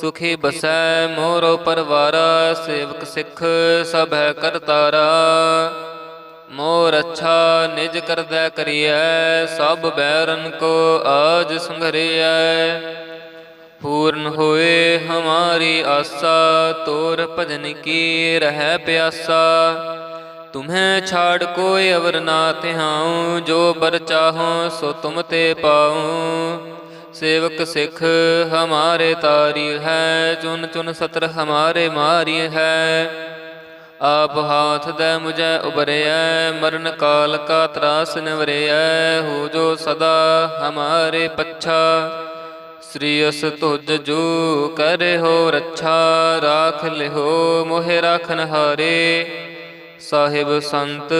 ਸੁਖੀ ਬਸੈ ਮੋਰੋ ਪਰਵਾਰਾ, ਸੇਵਕ ਸਿੱਖ ਸਭ ਹੈ ਕਰਤਾਰਾ ਮੋਰ ਅੱਛਾ ਨਿਜ ਕਰਦੈ ਕਰੀਐ, ਸਭ ਬੈਰਨ ਕੋ ਆਜ ਸੰਘਰਿਐ। ਪੂਰਨ ਹੋਏ ਹਮਾਰੀ ਆਸਾ, ਤੋਰ ਭਜਨ ਕੀ ਰਹਿ ਪਿਆਸਾ। ਤੁਮਹਿ ਛਾੜ ਕੋਇ ਅਵਰ ਨਾ ਤਿਹਾਉ ਜੋ ਬਰ ਚਾਹੋ ਸੋ ਤੁਮ ਤੇ ਪਾਉ। ਸੇਵਕ ਸਿੱਖ ਹਮਾਰੇ ਤਾਰੀ ਹੈ, ਚੁਨ ਚੁਨ ਸਤਰ ਹਮਾਰੇ ਮਾਰੀ ਹੈ। ਆਪ ਹਾਥ ਦੇ ਮੁਝੈ ਉਬਰਿਐ ਮਰਨ ਕਾਲ ਕਾ ਤਰਾਸ ਨਿਵਰਿਐ, ਹੋ ਜੋ ਸਦਾ ਹਮਾਰੇ ਪੱਛਾ। ਸ੍ਰੀ ਅਸ ਤੁਜ ਜੋ ਕਰੇ ਹੋ ਰੱਛਾ, ਰਾਖ ਲਿਹੋ ਮੋਹਿ ਰਾਖਨ ਹਾਰੇ ਸਾਹਿਬ ਸੰਤ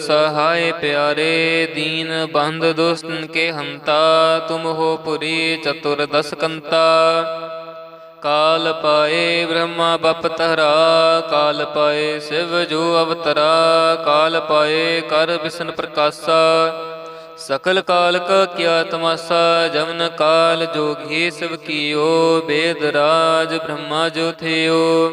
ਸਹਾਇ ਪਿਆਰੇ, ਦੀਨ ਬੰਦ ਦੁਸਤਨ ਕੇ ਹੰਤਾ, ਤੁਮ ਹੋ ਪੁਰੀ ਚਤੁਰ ਦਸ ਕੰਤਾ। ਕਾਲ ਪਾਏ ਬ੍ਰਹਮਾ ਬਪ ਕਾਲ ਪਾਏ ਸਿਵ ਜੋ ਅਵਤਰਾ, ਕਾਲ ਪਾਏ ਕਰ ਵਿਸ਼ਨ ਪ੍ਰਕਾਸ਼ਾ। ਸਕਲ ਕਾਲ ਕਾ ਕਿਆ ਤਮਾਸਾ ਜਮਨ ਕਾਲ ਜੋਗੀ ਸਿਵ ਕੀਓ, ਬੇਦ ਰਾਜ ਬ੍ਰਹਮਾ ਜੋ ਥਿਓ।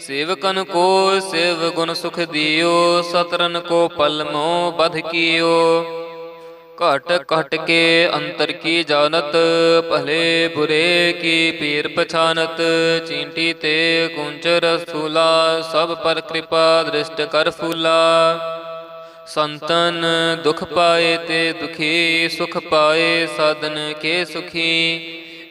ਸੇਵਕਨ ਕੋ ਸੇਵ ਗੁਣ ਸੁਖ ਦਿਓ, ਸਤਰਨ ਕੋ ਪਲਮੋ ਬਧ ਕੀਓ। ਘਟ ਘਟ ਕੇ ਅੰਤਰ ਕੀ ਜਾਣਤ, ਭਲੇ ਬੁਰੇ ਕੀ ਪੀਰ ਪਛਾਨਤ। ਚੀਂਟੀ ਤੇ ਕੁੰਚ ਰਸੂਲਾ, ਸਭ ਪਰ ਕਿਰਪਾ ਦ੍ਰਿਸ਼ਟ ਕਰ ਫੂਲਾ। ਸੰਤਨ ਦੁਖ ਪਾਏ ਤੇ ਦੁਖੀ ਸੁਖ ਪਾਏ, ਸਾਧਨ ਕੇ ਸੁਖੀ।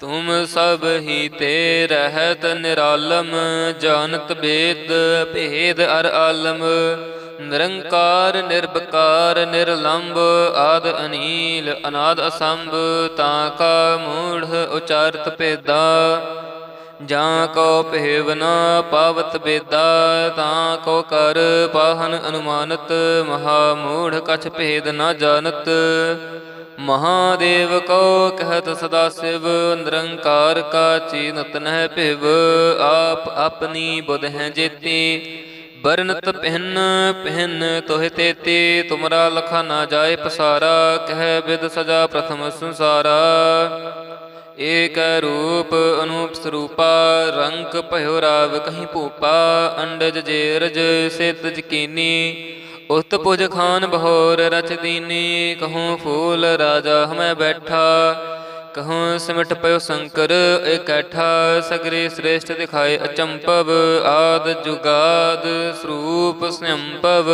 ਤੁਮ ਸਭ ਹੀ ਤੇ ਰਹਿਤ ਨਿਰਾਲਮ ਜਾਣਤ ਬੇਦ, ਭੇਦ ਅਰ ਆਲਮ। ਨਿਰੰਕਾਰ ਨਿਰਭਕਾਰ ਨਿਰਲੰਭ ਆਦ ਅਨੀਲ, ਅਨਾਦ ਅਸੰਭ, ਤਾਂ ਕਾ ਮੂੜ ਉਚਾਰਤ ਭੇਦਾ। ਜਾਂ ਕੋ ਪਹਿਵ ਪਾਵਤ ਬੇਦਾ, ਤਾਂ ਕੋ ਕਰ ਪਾਹਨ ਅਨੁਮਾਨਤ, ਮਹਾ ਮੂੜ ਕਛ ਭੇਦ ਨਾ ਜਾਣਤ। ਮਹਾਦੇਵ ਕੋ ਕਹਿਤ ਸਦਾ ਸਿਵ, ਨਿਰੰਕਾਰ ਕਾ ਚੀਨਤ ਨਹਿ ਭਿਵ, ਆਪ ਆਪਣੀ ਬੁਧ ਹੈ ਜੇਤੀ। ਬਰਨਤ ਪਹਿਨ ਪਹਿਨ ਤੋਹਿ ਤੇਤੀ, ਤੁਮਰਾ ਲਖਾ ਨਾ ਜਾਏ ਪਸਾਰਾ, ਕਹਿ ਬਿਦ ਸਜਾ ਪ੍ਰਥਮ ਸੰਸਾਰਾ। ਏਕ ਰੂਪ ਅਨੂਪ ਸਰੂਪਾ, ਰੰਗ ਭਇਓ ਰਾਵ ਕਹੀਂ ਭੂਪਾ, ਅੰਡਜ ਜੇਰਜ ਸਿਤ ਜਕੀਨੀ। ਉਤ ਪੁਜ ਖਾਨ ਬਹੋਰ ਰਚ ਦੀਨੀ, ਕਹੂੰ ਫੂਲ ਰਾਜਾ ਹਮੈ ਬੈਠਾ। ਕਹੂੰ ਸਿਮਟ ਪਇਓ ਸ਼ੰਕਰ ਇਕੱਠਾ ਸਗਰੇ ਸ੍ਰੇਸ਼ਟ ਦਿਖਾਏ ਅਚੰਪਵ, ਆਦ ਜੁਗਾਦ ਸਰੂਪ ਸੰਭਵ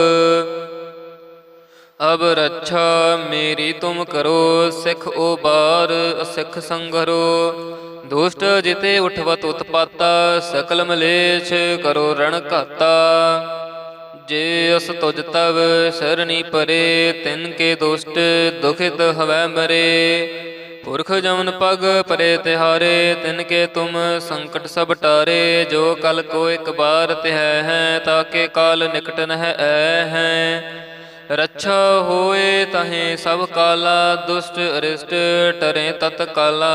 ਅਬ ਰੱਛਾ ਮੇਰੀ ਤੁਮ ਕਰੋ, ਸਿੱਖ ਓ ਉਬਾਰ ਸਿੱਖ ਸੰਗਰੋ। ਦੁਸ਼ਟ ਜਿਤੇ ਉਠਵਤ ਉਤਪਾਤਾ, ਸਕਲ ਮਲੇਛ ਕਰੋ ਰਣ ਘਾਤਾ। ਜੇ ਅਸ ਤੁਜ ਤਵ ਸਰਣੀ ਪਰੇ, ਤਿਨ ਕੇ ਦੁਸ਼ਟ ਦੁਖਿਤ ਹਵੈ ਮਰੇ। ਪੁਰਖ ਜਮਨ ਪਗ ਪਰੇ ਤਿਹਾਰੇ, ਤਿਨ ਕੇ ਤੁਮ ਸੰਕਟ ਸਭ ਟਾਰੇ। ਜੋ ਕਲ ਕੋ ਇੱਕ ਬਾਰ ਤਿਹ ਹੈ ਤਾਕੇ ਕਾਲ ਨਿਕਟ ਨਹਿ ਐ ਹੈ। ਰੱਛਾ ਹੋਏ ਤਹੇ ਸਭ ਕਾਲਾ, ਦੁਸ਼ਟ ਅਰਿਸ਼ਟ ਟਰੇ ਤਤ ਕਾਲਾ।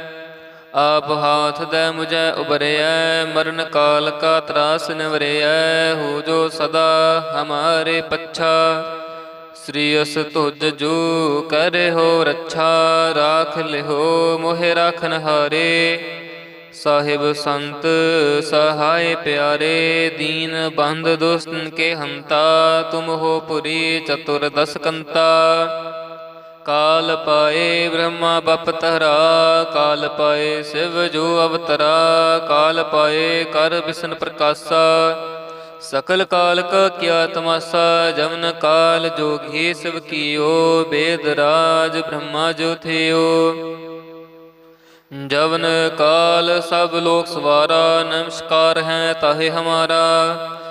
ਆਪ ਹਾਥ ਦੇ ਮੁਝੈ ਉਬਰਿਐ ਮਰਨ ਕਾਲ ਕਾ ਤਰਾਸ ਨਿਵਰਿਐ ਹੋ ਜੋ ਸਦਾ ਹਮਾਰੇ ਪੱਛਾ। ਸ੍ਰੀ ਅਸ ਤੁਜ ਜੋ ਕਰੇ ਹੋ ਰੱਛਾ, ਰਾਖ ਲਿਹੋ ਮੋਹਿ ਰਾਖਨ ਹਾਰੇ। ਸਾਹਿਬ ਸੰਤ ਸਹਾਇ ਪਿਆਰੇ, ਦੀਨ ਬੰਦ ਦੁਸਤਨ ਕੇ ਹੰਤਾ, ਤੁਮ ਹੋ ਪੁਰੀ ਚਤੁਰ ਦਸ ਕੰਤਾ ਕਾਲ ਪਾਏ ਬ੍ਰਹਮਾ ਬਪ ਕਾਲ ਪਾਏ ਸਿਵ ਜੋ ਅਵਤਰਾ, ਕਾਲ ਪਾਏ ਕਰ ਵਿਸ਼ਨ ਪ੍ਰਕਾਸ਼ਾ। ਸਕਲ ਕਾਲ ਕਾ ਕਿਆ ਤਮਾਸਾ ਜਮਨ ਕਾਲ ਜੋਗੀ ਸਿਵ ਕੀਓ, ਬੇਦ ਰਾਜ ਬ੍ਰਹਮਾ ਜੋ ਥਿਓ। ਜਵਨ ਕਾਲ ਸਭ ਲੋਕ ਸਵਾਰਾ, ਨਮਸਕਾਰ ਹੈ ਤਾਹੇ ਹਮਾਰਾ।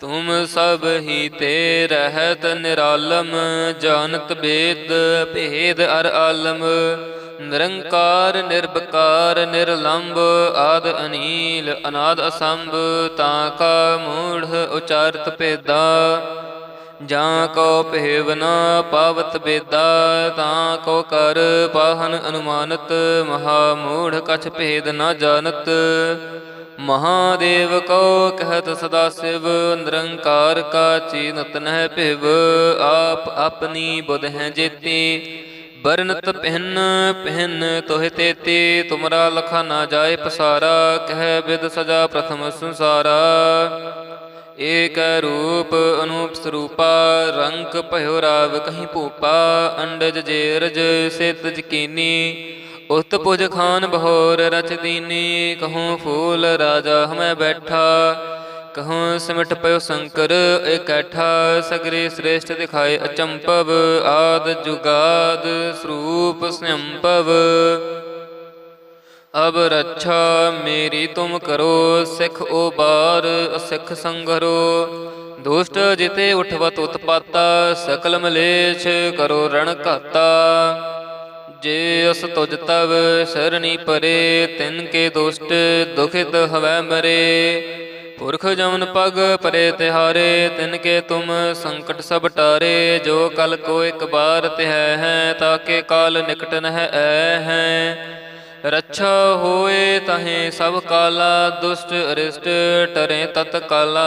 ਤੁਮ ਸਭ ਹੀ ਤੇ ਰਹਿਤ ਨਿਰਾਲਮ ਜਾਣਤ ਬੇਦ, ਭੇਦ ਅਰ ਆਲਮ। ਨਿਰੰਕਾਰ ਨਿਰਭਕਾਰ ਨਿਰਲੰਭ ਆਦ ਅਨੀਲ, ਅਨਾਦ ਅਸੰਭ, ਤਾਂ ਕਾ ਮੂੜ ਉਚਾਰਤ ਭੇਦਾ। ਜਾਂ ਕੋ ਭੇਵ ਨ ਪਾਵਤ ਬੇਦਾ, ਤਾਂ ਕੋ ਕਰ ਪਾਹਨ ਅਨੁਮਾਨਤ, ਮਹਾ ਮੂੜ ਕਛ ਭੇਦ ਨਾ ਜਾਣਤ। ਮਹਾਦੇਵ ਕੋ ਕਹਿਤ ਸਦਾ ਸਿਵ, ਨਿਰੰਕਾਰ ਕਾ ਚੀਨਤ ਨਹਿ ਭਿਵ, ਆਪ ਆਪਣੀ ਬੁਧ ਹੈ ਜੇਤੀ। ਬਰਨਤ ਪਹਿਨ ਪਹਿਨ ਤੋਹਿ ਤੇਤੀ, ਤੁਮਰਾ ਲਖਾ ਨਾ ਜਾਏ ਪਸਾਰਾ, ਕਹਿ ਬਿਦ ਸਜਾ ਪ੍ਰਥਮ ਸੰਸਾਰਾ। ਏਕ ਰੂਪ ਅਨੂਪ ਸਰੂਪਾ, ਰੰਗ ਭਇਓ ਰਾਵ ਕਹੀਂ ਭੂਪਾ, ਅੰਡਜ ਜੇਰਜ ਸਿਤ ਜਕੀਨੀ। ਉਤ ਪੁਜ ਖਾਨ ਬਹੋਰ ਰਚ ਦੀਨੀ, ਕਹੂੰ ਫੂਲ ਰਾਜਾ ਹਮੈ ਬੈਠਾ। ਕਹੂੰ ਸਿਮਟ ਪਇਓ ਸ਼ੰਕਰ ਇਕੱਠਾ, ਸਗਰੇ ਸ੍ਰੇਸ਼ਟ ਦਿਖਾਏ ਅਚੰਪਵ, ਆਦ ਜੁਗਾਦ ਸਰੂਪ ਸੰਭਵ ਅਬ ਰੱਛਾ ਮੇਰੀ ਤੁਮ ਕਰੋ, ਸਿੱਖ ਓ ਉਬਾਰ ਅਸਿੱਖ ਸੰਗਰੋ ਦੁਸ਼ਟ ਜਿਤੇ ਉਠਵਤ ਉਤਪਾਤਾ, ਸਕਲ ਮਲੇਛ ਕਰੋ ਰਣ ਘਾਤਾ। ਜੇ ਅਸ ਤੁਜ ਤਵ ਸਰਣੀ ਪਰੇ, ਤਿਨ ਕੇ ਦੁਸ਼ਟ ਦੁਖਿਤ ਹਵੈ ਮਰੇ। ਪੁਰਖ ਜਮਨ ਪਗ ਪਰੇ ਤਿਹਾਰੇ, ਤਿਨ ਕੇ ਤੁਮ ਸੰਕਟ ਸਭ ਟਾਰੇ। ਜੋ ਕਲ ਕੋ ਇੱਕ ਬਾਰ ਤਿਹ ਹੈ ਤਾਕੇ ਕਾਲ ਨਿਕਟ ਨਹਿ ਐ ਹੈ। ਰੱਛਾ ਹੋਏ ਤਹੇ ਸਭ ਕਾਲਾ, ਦੁਸ਼ਟ ਅਰਿਸ਼ਟ ਟਰੇ ਤਤ ਕਾਲਾ।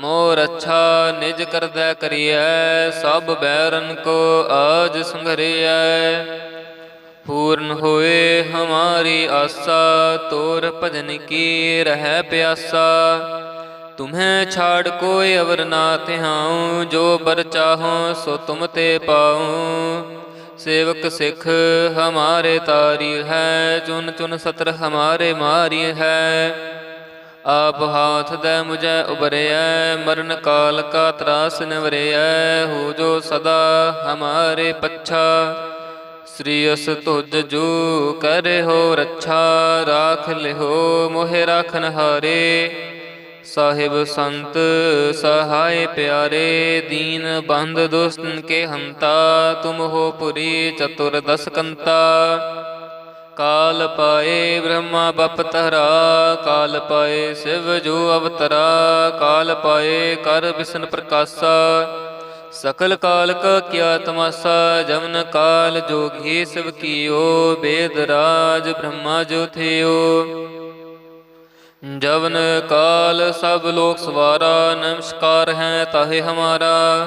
ਮੋਰ ਅੱਛਾ ਨਿਜ ਕਰਦਾ ਕਰੀਐ, ਸਭ ਬੈਰਨ ਕੋ ਆਜ ਸੰਘਰਿਐ। ਪੂਰਨ ਹੋਏ ਹਮਾਰੀ ਆਸਾ, ਤੋਰ ਭਜਨ ਕੀ ਰਹਿ ਪਿਆਸਾ। ਤੁਮਹਿ ਛਾੜ ਕੋਇ ਅਵਰ ਨਾ ਤਿਹਾਉ ਜੋ ਬਰ ਚਾਹੋ ਸੋ ਤੁਮ ਤੇ ਪਾਉ। ਸੇਵਕ ਸਿੱਖ ਹਮਾਰੇ ਤਾਰੀ ਹੈ, ਚੁਨ ਚੁਨ ਸਤਰ ਹਮਾਰੇ ਮਾਰੀ ਹੈ। ਆਪ ਹਾਥ ਦੇ ਮੁਝੈ ਉਬਰਿਐ, ਮਰਨ ਕਾਲ ਕਾ ਤਰਾਸ ਨਿਵਰਿਐ ਹੋ ਜੋ ਸਦਾ ਹਮਾਰੇ ਪੱਛਾ। ਸ੍ਰੀ ਅਸ ਤੁਜ ਜੋ ਕਰੇ ਹੋ ਰੱਛਾ, ਰਾਖ ਲਿਹੋ ਮੋਹਿ ਰਾਖਨ ਹਾਰੇ। ਸਾਹਿਬ ਸੰਤ ਸਹਾਇ ਪਿਆਰੇ, ਦੀਨ ਬੰਦ ਦੁਸਤਨ ਕੇ ਹੰਤਾ, ਤੁਮ ਹੋ ਪੁਰੀ ਚਤੁਰ ਦਸ ਕੰਤਾ ਕਾਲ ਪਾਏ ਬ੍ਰਹਮਾ ਬਪ ਕਾਲ ਪਾਏ ਸਿਵ ਜੋ ਅਵਤਰਾ, ਕਾਲ ਪਾਏ ਕਰ ਵਿਸ਼ਨ ਪ੍ਰਕਾਸ਼ਾ। ਸਕਲ ਕਾਲ ਕਾ ਕਿਆ ਤਮਾਸਾ, ਜਮਨ ਕਾਲ ਜੋਗੀ ਸਿਵ ਕੀਓ, ਬੇਦ ਰਾਜ ਬ੍ਰਹਮਾ ਜੋ ਥਿਓ। ਜਵਨ ਕਾਲ ਸਭ ਲੋਕ ਸਵਾਰਾ, ਨਮਸਕਾਰ ਹੈ ਤਾਹੇ ਹਮਾਰਾ।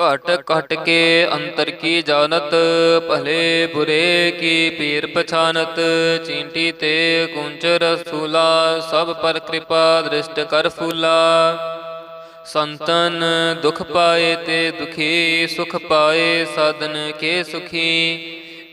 ਘਟ ਘਟ ਕੇ ਅੰਤਰ ਕੀ ਜਾਣਤ? ਭਲੇ ਬੁਰੇ ਕੀ ਪੀਰ ਪਛਾਨਤ? ਚੀਂਟੀ ਤੇ ਕੁੰਚ ਰਸੂਲਾ ਸਭ ਪਰ ਕਿਰਪਾ ਦ੍ਰਿਸ਼ਟ ਕਰ ਫੂਲਾ। ਸੰਤਨ ਦੁਖ ਪਾਏ ਤੇ ਦੁਖੀ ਸੁਖ ਪਾਏ, ਸਾਧਨ ਕੇ ਸੁਖੀ।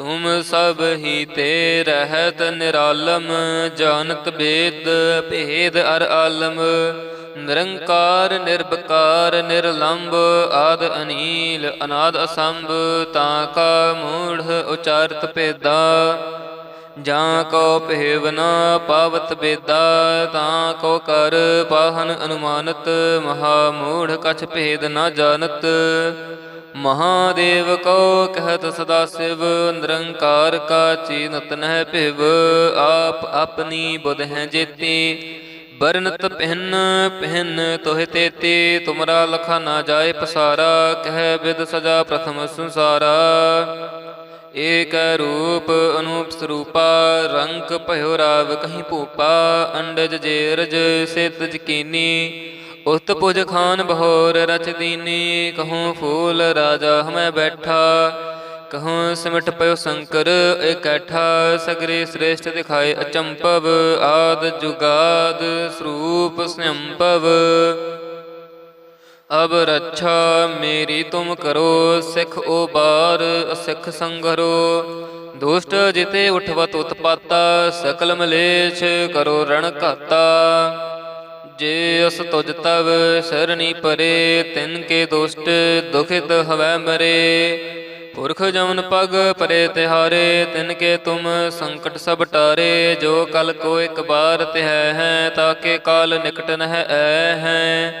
ਤੁਮ ਸਭ ਹੀ ਤੇ ਰਹਿਤ ਨਿਰਾਲਮ ਜਾਨਤ ਬੇਦ, ਭੇਦ ਅਰ ਆਲਮ। ਨਿਰੰਕਾਰ ਨਿਰਭਕਾਰ ਨਿਰਲੰਭ ਆਦ ਅਨੀਲ, ਅਨਾਦ ਅਸੰਭ, ਤਾਂ ਕਾ ਮੂੜ ਉਚਾਰਤ ਭੇਦਾ। ਜਾਂ ਕੋ ਪਹਿਵਨਾ ਪਾਵਤ ਬੇਦਾ, ਤਾਂ ਕੋ ਕਰ ਪਾਹਨ ਅਨੁਮਾਨਤ, ਮਹਾ ਮੂੜ ਕਛ ਭੇਦ ਨਾ ਜਾਣਤ। ਮਹਾਦੇਵ ਕੋ ਕਹਿਤ ਸਦਾ ਸਿਵ, ਨਿਰੰਕਾਰ ਕਾ ਚੀਨਤ ਨਹਿ ਭਿਵ, ਆਪ ਆਪਣੀ ਬੁਧ ਹੈ ਜੇਤੀ। ਬਰਨਤ ਪਹਿਨ ਪਹਿਨ ਤੋਹਿ ਤੇਤੀ, ਤੁਮਰਾ ਲਖਾ ਨਾ ਜਾਏ ਪਸਾਰਾ, ਕਹਿ ਬਿਦ ਸਜਾ ਪ੍ਰਥਮ ਸੰਸਾਰਾ। ਏਕ ਰੂਪ ਅਨੂਪ ਸਰੂਪਾ, ਰੰਗ ਭਇਓ ਰਾਵ ਕਹੀਂ ਭੂਪਾ, ਅੰਡਜ ਜੇਰਜ ਸਿਤ ਜਕੀਨੀ ਉਸਤ ਪੁਜ ਖਾਨ ਬਹੋਰ ਰਚ ਦੀਨੀ, ਕਹੂੰ ਫੂਲ ਰਾਜਾ ਹਮੈ ਬੈਠਾ, ਕਹੂੰ ਸਿਮਟ ਪਇਓ ਸ਼ੰਕਰ ਇਕੱਠਾ ਸਗਰੇ ਸ੍ਰੇਸ਼ਟ ਦਿਖਾਏ ਅਚੰਪਵ, ਆਦ ਜੁਗਾਦ ਸਰੂਪ ਸੰਭਵ ਅਬ ਰੱਛਾ ਮੇਰੀ ਤੁਮ ਕਰੋ, ਸਿੱਖ ਉਬਾਰ ਸਿੱਖ ਸੰਗਰੋ, ਦੁਸ਼ਟ ਜਿਤੇ ਉਠਵਤ ਉਤਪਾਤਾ, ਸਕਲ ਮਲੇਛ ਕਰੋ ਰਣ ਘਾਤਾ। ਜੇ ਅਸ ਤੁਜ ਤਵ ਸਰਣੀ ਪਰੇ, ਤਿਨ ਕੇ ਦੁਸ਼ਟ ਦੁਖਿਤ ਹਵੈ ਮਰੇ। ਪੁਰਖ ਜਮਨ ਪਗ ਪਰੇ ਤਿਹਾਰੇ, ਤਿਨ ਕੇ ਤੁਮ ਸੰਕਟ ਸਭ ਟਾਰੇ। ਜੋ ਕਲ ਕੋ ਇੱਕ ਬਾਰ ਤਿਹੈ ਹੈ ਤਾਕੇ ਕਾਲ ਨਿਕਟ ਨਹਿ ਐ ਹੈ।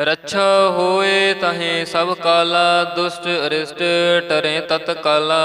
ਰੱਛਾ ਹੋਏ ਤਹੇ ਸਭ ਕਾਲਾ, ਦੁਸ਼ਟ ਅਰਿਸ਼ਟ ਟਰੇ ਤਤ ਕਾਲਾ।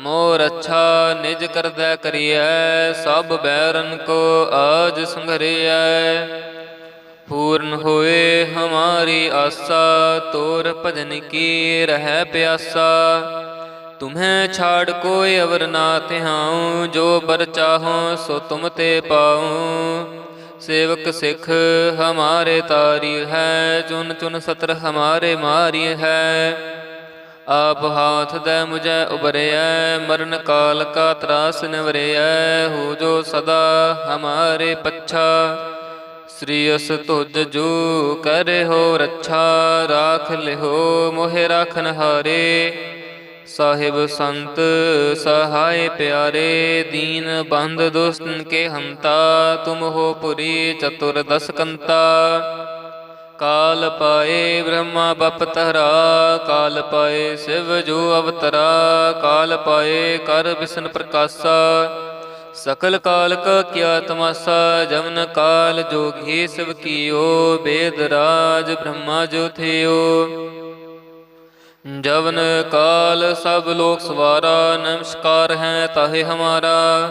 ਮੋਰ ਅੱਛਾ ਨਿਜ ਕਰਦਾ ਕਰੀਐ, ਸਭ ਬੈਰਨ ਕੋ ਆਜ ਸੰਘਰਿਐ। ਪੂਰਨ ਹੋਏ ਹਮਾਰੀ ਆਸਾ, ਤੋਰ ਭਜਨ ਕੀ ਰਹਿ ਪਿਆਸਾ। ਤੁਮਹਿ ਛਾੜ ਕੋਈ ਅਵਰ ਨਾ ਤਿਹਾਉ ਜੋ ਬਰ ਚਾਹੋ ਸੋ ਤੁਮ ਤੇ ਪਾਉ। ਸੇਵਕ ਸਿੱਖ ਹਮਾਰੇ ਤਾਰੀ ਹੈ, ਚੁਨ ਚੁਨ ਸਤਰ ਹਮਾਰੇ ਮਾਰੀ ਹੈ। ਆਪ ਹਾਥ ਦੇ ਮੁਝੈ ਉਬਰਿਐ, ਮਰਨ ਕਾਲ ਕਾ ਤਰਾਸ ਨਿਵਰਿਐ ਹੋ ਜੋ ਸਦਾ ਹਮਾਰੇ ਪੱਛਾ। ਸ੍ਰੀ ਅਸ ਤੁਜ ਜੋ ਕਰੇ ਹੋ ਰੱਛਾ, ਰਾਖ ਲਿਹੋ ਮੋਹਿ ਰਾਖਨ ਹਾਰੇ। ਸਾਹਿਬ ਸੰਤ ਸਹਾਇ ਪਿਆਰੇ, ਦੀਨ ਬੰਦ ਦੁਸਤਨ ਕੇ ਹੰਤਾ, ਤੁਮ ਹੋ ਪੁਰੀ ਚਤੁਰ ਦਸ ਕੰਤਾ ਕਾਲ ਪਾਏ ਬ੍ਰਹਮਾ ਬਪ ਕਾਲ ਪਾਏ ਸਿਵ ਜੋ ਅਵਤਰਾ, ਕਾਲ ਪਾਏ ਕਰ ਵਿਸ਼ਨ ਪ੍ਰਕਾਸ਼ਾ। ਸਕਲ ਕਾਲ ਕਾ ਕਿਆ ਤਮਾਸਾ, ਜਮਨ ਕਾਲ ਜੋਗੀ ਸਭ ਕੀਓ, ਬੇਦ ਰਾਜ ਬ੍ਰਹਮਾ ਜੋ ਥਿਓ। ਜਵਨ ਕਾਲ ਸਭ ਲੋਕ ਸਵਾਰਾ, ਨਮਸਕਾਰ ਹੈ ਤਾਹੇ ਹਮਾਰਾ।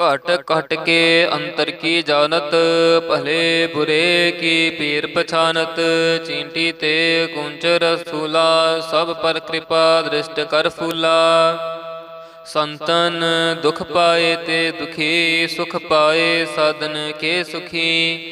ਘਟ ਘਟ ਕੇ ਅੰਤਰ ਕੀ ਜਾਣਤ? ਭਲੇ ਬੁਰੇ ਕੀ ਪੀਰ ਪਛਾਨਤ? ਚੀਂਟੀ ਤੇ ਕੁੰਚਰ ਰਸੂਲਾ, ਸਭ ਪਰ ਕਿਰਪਾ ਦ੍ਰਿਸ਼ਟ ਕਰ ਫੂਲਾ। ਸੰਤਨ ਦੁਖ ਪਾਏ ਤੇ ਦੁਖੀ ਸੁਖ ਪਾਏ, ਸਾਧਨ ਕੇ ਸੁਖੀ।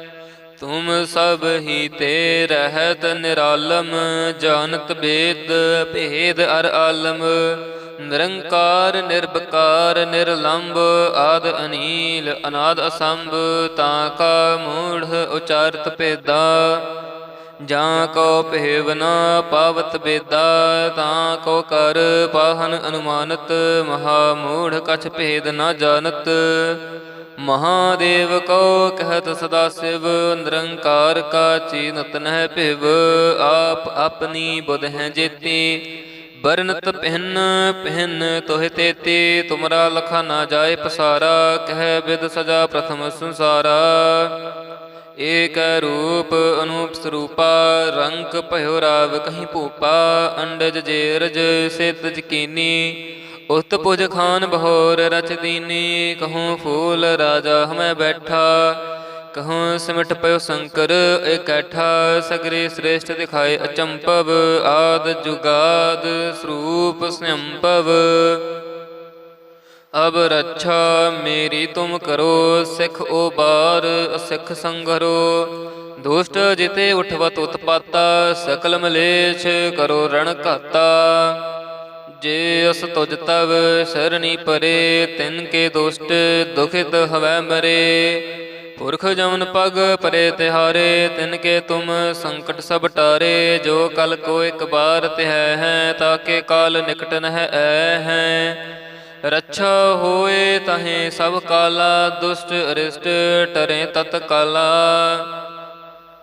ਤੁਮ ਸਭ ਹੀ ਤੇ ਰਹਿਤ ਨਿਰਾਲਮ ਜਾਣਤ ਬੇਦ, ਭੇਦ ਅਰ ਆਲਮ। ਨਿਰੰਕਾਰ ਨਿਰਭਕਾਰ ਨਿਰਲੰਭ ਆਦ ਅਨੀਲ, ਅਨਾਦ ਅਸੰਭ, ਤਾਂ ਕਾ ਮੂੜ ਉਚਾਰਤ ਭੇਦਾ। ਜਾਂ ਕੋ ਪਹਿਵਨਾ ਪਾਵਤ ਬੇਦਾ, ਤਾਂ ਕੋ ਕਰ ਪਾਹਨ ਅਨੁਮਾਨਤ, ਮਹਾ ਮੂੜ ਕਛ ਭੇਦ ਨਾ ਜਾਣਤ। ਮਹਾਦੇਵ ਕੋ ਕਹਿਤ ਸਦਾ ਸਿਵ, ਨਿਰੰਕਾਰ ਕਾ ਚੀਨਤ ਨਹਿ ਭਿਵ, ਆਪ ਆਪਣੀ ਬੁਧ ਹੈ ਜੇਤੀ। ਬਰਨਤ ਪਹਿਨ ਪਹਿਨ ਤੋਹਿ ਤੇਤੀ, ਤੁਮਰਾ ਲਖਾ ਨਾ ਜਾਏ ਪਸਾਰਾ, ਕਹਿ ਵਿਦ ਸਜਾ ਪ੍ਰਥਮ ਸੰਸਾਰਾ। ਏਕ ਰੂਪ ਅਨੂਪ ਸਰੂਪਾ, ਰੰਗ ਭਇਓ ਰਾਵ ਕਹੀਂ ਭੂਪਾ, ਅੰਡਜ ਜੇਰਜ ਸਿਤ ਜਕੀਨੀ ਉਤ ਪੁਜ ਖਾਨ ਬਹੋਰ ਰਚ ਦੀਨੀ, ਕਹੂੰ ਫੂਲ ਰਾਜਾ ਹਮੈ ਬੈਠਾ, ਕਹੂੰ ਸਿਮਟ ਪਇਓ ਸ਼ੰਕਰ ਇਕੈਠਾ, ਸਗਰੇ ਸ੍ਰੇਸ਼ਟ ਦਿਖਾਏ ਅਚੰਪਵ, ਆਦ ਜੁਗਾਦ ਸਰੂਪ ਸੰਭਵ ਅਬ ਰੱਛਾ ਮੇਰੀ ਤੁਮ ਕਰੋ, ਸਿੱਖ ਉਬਾਰ ਅਸਿੱਖ ਸੰਗਰੋ। ਦੁਸ਼ਟ ਜਿਤੇ ਉਠਵਤ ਉਤਪਾਤਾ ਸਕਲ ਮਲੇਛ ਕਰੋ ਰਣ ਘਾਤਾ। ਜੇ ਅਸ ਤੁਜ ਤਵ ਸਰਣੀ ਪਰੇ, ਤਿਨ ਕੇ ਦੁਸ਼ਟ ਦੁਖਿਤ ਹਵੈ ਮਰੇ। ਪੁਰਖ ਜਮਨ ਪਗ ਪਰੇ ਤਿਹਾਰੇ, ਤਿਨ ਕੇ ਤੁਮ ਸੰਕਟ ਸਭ ਟਾਰੇ। ਜੋ ਕਲ ਕੋ ਇੱਕ ਬਾਰ ਤਿਹ ਹੈ ਤਾਕੇ ਕਾਲ ਨਿਕਟ ਨਹਿ ਐ ਹੈ। ਰੱਛਾ ਹੋਏ ਤਹੇ ਸਭ ਕਾਲਾ, ਦੁਸ਼ਟ ਅਰਿਸ਼ਟ ਟਰੇ ਤਤ ਕਾਲਾ।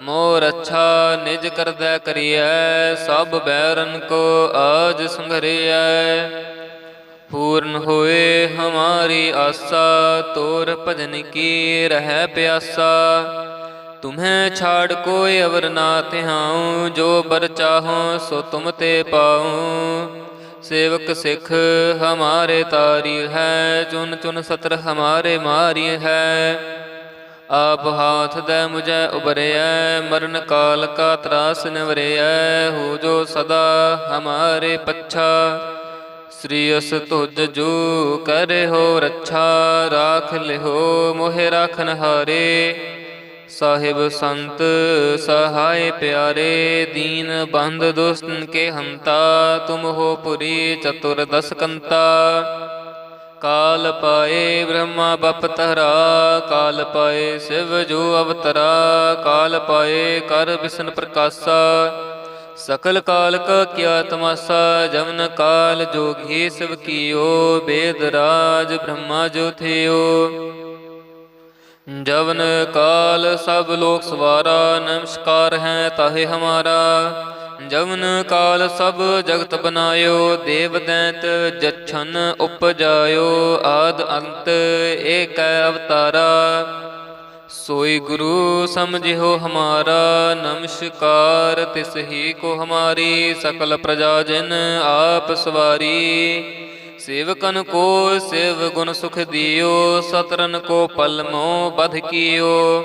ਮੋਰ ਅੱਛਾ ਨਿਜ ਕਰਦਾ ਕਰੀਐ, ਸਭ ਬੈਰਨ ਕੋ ਆਜ ਸੰਘਰੀਐ। ਪੂਰਨ ਹੋਏ ਹਮਾਰੀ ਆਸਾ, ਤੋਰ ਭਜਨ ਕੀ ਰਹਿ ਪਿਆਸਾ। ਤੁਮਹੈ ਛਾੜ ਕੋਈ ਅਵਰ ਨਾ ਤਿਹਾਉ ਜੋ ਬਰ ਚਾਹੋ ਸੋ ਤੁਮ ਤੇ ਪਾਉ। ਸੇਵਕ ਸਿਖ ਹਮਾਰੇ ਤਾਰੀ ਹੈ, ਚੁਨ ਚੁਨ ਸਤਰ ਹਮਾਰੇ ਮਾਰੀ ਹੈ। ਆਪ ਹਾਥ ਦੇ ਮੁਝੈ ਉਬਰਿਐ, ਮਰਨ ਕਾਲ ਕਾ ਤਰਾਸ ਨਿਵਰਿਐ ਹੋ ਜੋ ਸਦਾ ਹਮਾਰੇ ਪੱਛਾ। ਸ੍ਰੀ ਅਸ ਤੁਜ ਜੋ ਕਰੇ ਹੋ ਰੱਛਾ, ਰਾਖ ਲਿਹੋ ਮੋਹਿ ਰਾਖਨ ਹਾਰੇ। ਸਾਹਿਬ ਸੰਤ ਸਹਾਇ ਪਿਆਰੇ, ਦੀਨ ਬੰਦ ਦੁਸਤਨ ਕੇ ਹੰਤਾ, ਤੁਮ ਹੋ ਪੁਰੀ ਚਤੁਰ ਦਸ ਕੰਤਾ ਕਾਲ ਪਾਏ ਬ੍ਰਹਮਾ ਬਪ ਕਾਲ ਪਾਏ ਸਿਵ ਜੋ ਅਵਤਰਾ, ਕਾਲ ਪਾਏ ਕਰ ਵਿਸ਼ਨ ਪ੍ਰਕਾਸ਼ਾ। ਸਕਲ ਕਾਲ ਕਾ ਕਿਆ ਤਮਾਸਾ, ਜਮਨ ਕਾਲ ਜੋਗੀ ਸਿਵ ਕੀਓ, ਬੇਦ ਰਾਜ ਬ੍ਰਹਮਾ ਜੋ ਥਿਓ। ਜਵਨ ਕਾਲ ਸਭ ਲੋਕ ਸਵਾਰਾ, ਨਮਸਕਾਰ ਹੈ ਤਾਹੇ ਹਮਾਰਾ। ਜਵਨ ਕਾਲ ਸਭ ਜਗਤ ਬਨਾਇਓ, ਦੇਵ ਦੈਂਤ ਜਛਨ ਉਪਜਾਇਓ, ਆਦ ਅੰਤ ਏਕ ਅਵਤਾਰਾ। ਸੋਈ ਗੁਰੂ ਸਮਝਿਓ ਹਮਾਰਾ, ਨਮਸਕਾਰ ਤਿਸ ਹੀ ਕੋ ਹਮਾਰੀ, ਸਕਲ ਪ੍ਰਜਾ ਜਨ ਆਪ ਸਵਾਰੀ। ਸੇਵਕਨ ਕੋ ਸੇਵ ਗੁਣ ਸੁਖ ਦਿਓ, ਸਤਰਨ ਕੋ ਪਲਮੋ ਬਧ ਕੀਓ।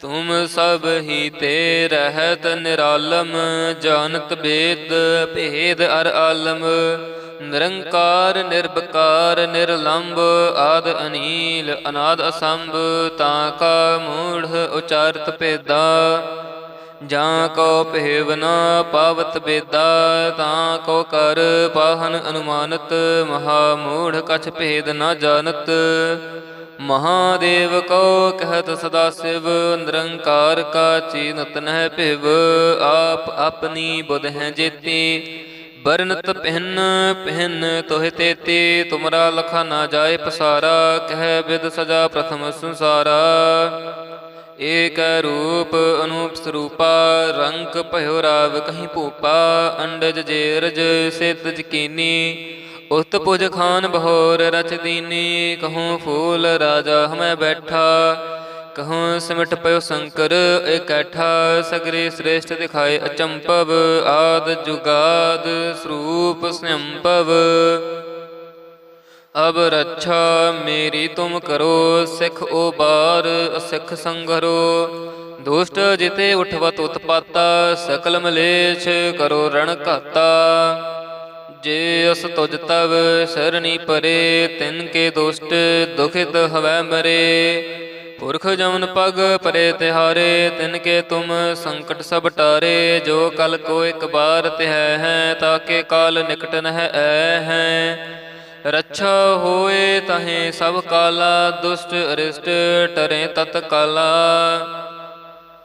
ਤੁਮ ਸਭ ਹੀ ਤੇ ਰਹਿਤ ਨਿਰਾਲਮ ਜਾਣਤ ਬੇਦ, ਭੇਦ ਅਰ ਆਲਮ। ਨਿਰੰਕਾਰ ਨਿਰਭਕਾਰ ਨਿਰਲੰਭ ਆਦ ਅਨੀਲ, ਅਨਾਦ ਅਸੰਭ, ਤਾਂ ਕਾ ਮੂੜ ਉਚਾਰਤ ਭੇਦਾ। ਜਾਂ ਕੋ ਪਹਿਵਨਾ ਪਾਵਤ ਬੇਦਾ, ਤਾਂ ਕੋ ਕਰ ਪਾਹਨ ਅਨੁਮਾਨਤ, ਮਹਾ ਮੂੜ ਕਛ ਭੇਦ ਨਾ ਜਾਣਤ। ਮਹਾਦੇਵ ਕੋ ਕਹਿਤ ਸਦਾ ਸਿਵ, ਨਿਰੰਕਾਰ ਕਾ ਚੀਨਤ ਨਹਿ ਭਿਵ, ਆਪ ਆਪਣੀ ਬੁਧ ਹੈ ਜੇਤੀ। ਬਰਨਤ ਪਹਿਨ ਪਹਿਨ ਤੋਹਿ ਤੇਤੀ, ਤੁਮਰਾ ਲਖਾ ਨਾ ਜਾਏ ਪਸਾਰਾ, ਕਹਿ ਬਿਦ ਸਜਾ ਪ੍ਰਥਮ ਸੰਸਾਰਾ। ਏਕ ਰੂਪ ਅਨੂਪ ਸਰੂਪਾ, ਰੰਗ ਭਇਓ ਰਾਵ ਕਹੀਂ ਭੂਪਾ, ਅੰਡਜ ਜੇਰਜ ਸਿਤ ਜਕੀਨੀ ਉਤ ਪੁਜ ਖਾਨ ਬਹੋਰ ਰਚ ਦੀਨੀ, ਕਹੂੰ ਫੂਲ ਰਾਜਾ ਹਮੈ ਬੈਠਾ। ਕਹੂੰ ਸਿਮਟ ਪਇਓ ਸ਼ੰਕਰ ਇਕੱਠਾ, ਸਗਰੇ ਸ੍ਰੇਸ਼ਟ ਦਿਖਾਏ ਅਚੰਪਵ, ਆਦ ਜੁਗਾਦ ਸਰੂਪ ਸੰਭਵ ਅਬ ਰੱਛਾ ਮੇਰੀ ਤੁਮ ਕਰੋ, ਸਿੱਖ ਓ ਉਬਾਰ ਸਿੱਖ ਸੰਗਰੋ ਦੁਸ਼ਟ ਜਿਤੇ ਉਠਵਤ ਉਤਪਾਤਾ, ਸਕਲ ਮਲੇਛ ਕਰੋ ਰਣ ਘਾਤਾ। ਜੇ ਅਸ ਤੁਜ ਤਵ ਸਰਣੀ ਪਰੇ, ਤਿਨ ਕੇ ਦੁਸ਼ਟ ਦੁਖਿਤ ਹਵੈ ਮਰੇ। ਪੁਰਖ ਜਮਨ ਪਗ ਪਰੇ ਤਿਹਾਰੇ, ਤਿਨ ਕੇ ਤੁਮ ਸੰਕਟ ਸਭ ਟਾਰੇ। ਜੋ ਕਲ ਕੋ ਇੱਕ ਬਾਰ ਤਿਹ ਹੈ ਤਾਕੇ ਕਾਲ ਨਿਕਟ ਨਹਿ ਐ ਹੈ। ਰੱਛਾ ਹੋਏ ਤਹੇ ਸਭ ਕਾਲਾ, ਦੁਸ਼ਟ ਅਰਿਸ਼ਟ ਟਰੇ ਤਤ ਕਾਲਾ।